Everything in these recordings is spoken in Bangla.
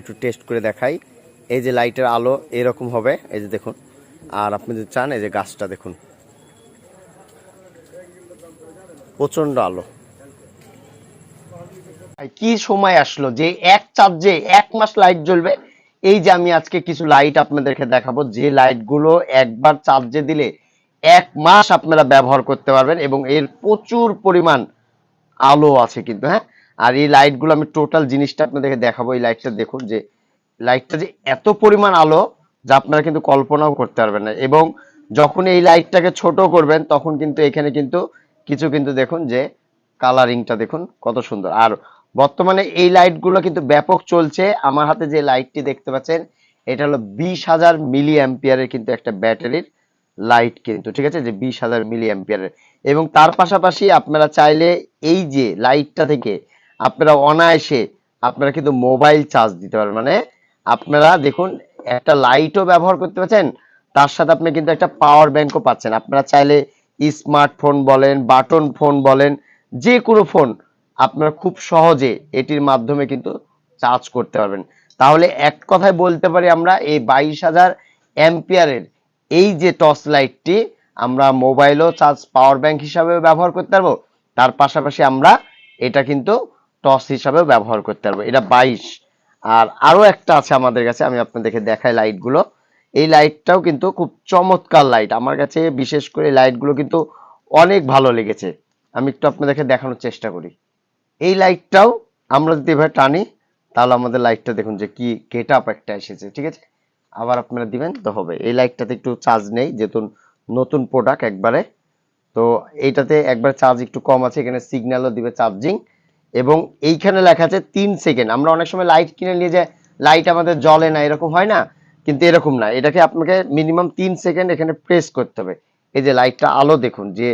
একটু টেস্ট করে দেখাই। এই যে লাইটের আলো, এরকম হবে। এই যে দেখুন। আর আপনি যদি চান, এই যে গাছটা দেখুন। প্রচণ্ড আলো। কি সময় আসলো? যে এক চার্জে এক মাস লাইট জ্বলবে, এই যে আমি আজকে কিছু লাইট আপনাদেরকে দেখাবো। যে লাইটগুলো একবার চার্জে দিলে এক মাস আপনারা ব্যবহার করতে পারবেন এবং এর প্রচুর পরিমাণ আলো আছে কিন্তু হ্যাঁ? আর এই লাইটগুলো আমি টোটাল জিনিসটা আপনাদেরকে দেখাবো, এই লাইটটা দেখুন যে লাইটটা যে এত পরিমাণ আলো যা আপনারা কিন্তু কল্পনাও করতে পারবেন না। এবং যখন এই লাইটটাকে ছোট করবেন, তখন কিন্তু এখানে কিন্তু কিছু কিন্তু দেখুন যে কালারিংটা দেখুন কত সুন্দর। আর বর্তমানে এই লাইটগুলো কিন্তু ব্যাপক চলছে। আমার হাতে যে লাইটটি দেখতে পাচ্ছেন, এটা হলো বিশ হাজার মিলি অ্যাম্পিয়ারের কিন্তু একটা ব্যাটারির লাইট কিন্তু, ঠিক আছে? যে বিশ হাজার মিলি অ্যাম্পিয়ারের এবং তার পাশাপাশি আপনারা চাইলে এই যে লাইটটা থেকে আপনারা অনায়াসে আপনারা কিন্তু মোবাইল চার্জ দিতে পারবেন। মানে আপনারা দেখুন, একটা লাইটও ব্যবহার করতে পারছেন, তার সাথে আপনি কিন্তু একটা পাওয়ার ব্যাংকও পাচ্ছেন। আপনারা চাইলে স্মার্টফোন বলেন বাটন ফোন বলেন যে কোনো ফোন আপনারা খুব সহজে এটির মাধ্যমে কিন্তু চার্জ করতে পারবেন। তাহলে এক কথায় বলতে পারি আমরা, এই বাইশ হাজার অ্যাম্পিয়ারের এই যে টর্চ লাইটটি আমরা মোবাইলও চার্জ পাওয়ার ব্যাংক হিসাবে ব্যবহার করতে পারব। তার পাশাপাশি আমরা এটা কিন্তু টর্চ হিসাবেও ব্যবহার করতে পারব। এটা বাইশ। আর আরও একটা আছে আমাদের কাছে, আমি আপনাদেরকে দেখাই লাইটগুলো। এই লাইটটাও কিন্তু খুব চমৎকার লাইট। আমার কাছে বিশেষ করে লাইটগুলো কিন্তু অনেক ভালো লেগেছে। আমি একটু আপনাদেরকে দেখানোর চেষ্টা করি। এই লাইটটাও আমরা যদি এভাবে টানি, তাহলে আমাদের লাইটটা দেখুন যে কি গেট আপ একটা এসেছে, ঠিক আছে? আবার আপনারা দিবেন তো হবে। এই লাইটটাতে একটু চার্জ নেই, যেহেতু নতুন প্রোডাক্ট একবারে। তো এইটাতে একবার চার্জ একটু কম আছে, এখানে সিগন্যালও দিবে চার্জিং এবং এইখানে লেখা আছে তিন সেকেন্ড আমরা অনেক সময় লাইট কিনে নিয়ে যে লাইট আমাদের জ্বলে না, এরকম হয় না, কিন্তু এরকম না। এটাকে আপনাকে মিনিমাম তিন সেকেন্ড এখানে প্রেস করতে হবে। এই যে লাইটটা আলো দেখুন, যে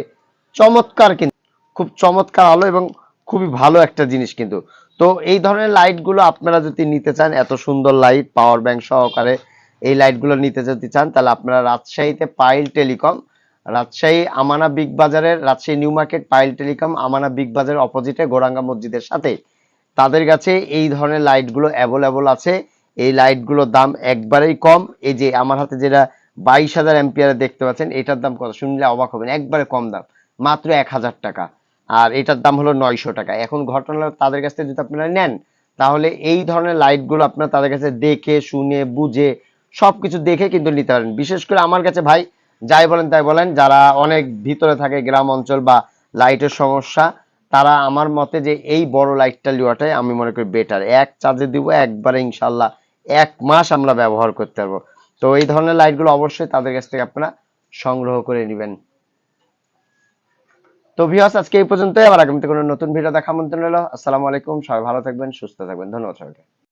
চমৎকার কিন্তু খুব চমৎকার আলো এবং খুবই ভালো একটা জিনিস কিন্তু। তো এই ধরনের লাইটগুলো আপনারা যদি নিতে চান, এত সুন্দর লাইট পাওয়ার ব্যাংক সহকারে এই লাইটগুলো নিতে যদি চান, তাহলে আপনারা রাজশাহীতে pile telecom Rajshahi Amana big বাজারের রাজশাহী নিউ মার্কেট পাইল টেলিকম আমানা বিগ বাজারের অপোজিটে গোরাঙ্গা মসজিদের সাথে। তাদের কাছে এই ধরনের লাইটগুলো অ্যাভেলেবল আছে। এই লাইটগুলোর দাম একবারেই কম। এই যে আমার হাতে যেটা বাইশ হাজার অ্যাম্পিয়ারে দেখতে পাচ্ছেন, এটার দাম কত? শুনলে অবাক হবেন, একবারে কম দাম। মাত্র এক হাজার টাকা। আর এটার দাম হলো নয়শো টাকা। এখন ঘটনা তাদের কাছ থেকে যদি আপনারা নেন, তাহলে এই ধরনের লাইটগুলো আপনারা তাদের কাছে দেখে, শুনে, বুঝে সবকিছু দেখে কিন্তু নিতে পারেন। বিশেষ করে আমার কাছে ভাই যাই বলেন তাই বলেন, যারা অনেক ভিতরে থাকে গ্রাম অঞ্চল বা লাইটের সমস্যা, তারা আমার মতে যে এই বড় লাইটটা নেওয়াটাই আমি মনে করি বেটার এক চার্জে দিব, একবারে ইনশাল্লাহ এক মাস আমরা ব্যবহার করতে পারব। তো এই ধরনের লাইটগুলো অবশ্যই তাদের কাছ থেকে আপনারা সংগ্রহ করে নেবেন। তো ভিউয়ার্স আজকে এই পর্যন্তই। আবার আগামীতে কোনো নতুন ভিডিও দেখা আমন্ত্রণ রইল। আসসালামু আলাইকুম, সবাই ভালো থাকবেন, সুস্থ থাকবেন। ধন্যবাদ সবাইকে।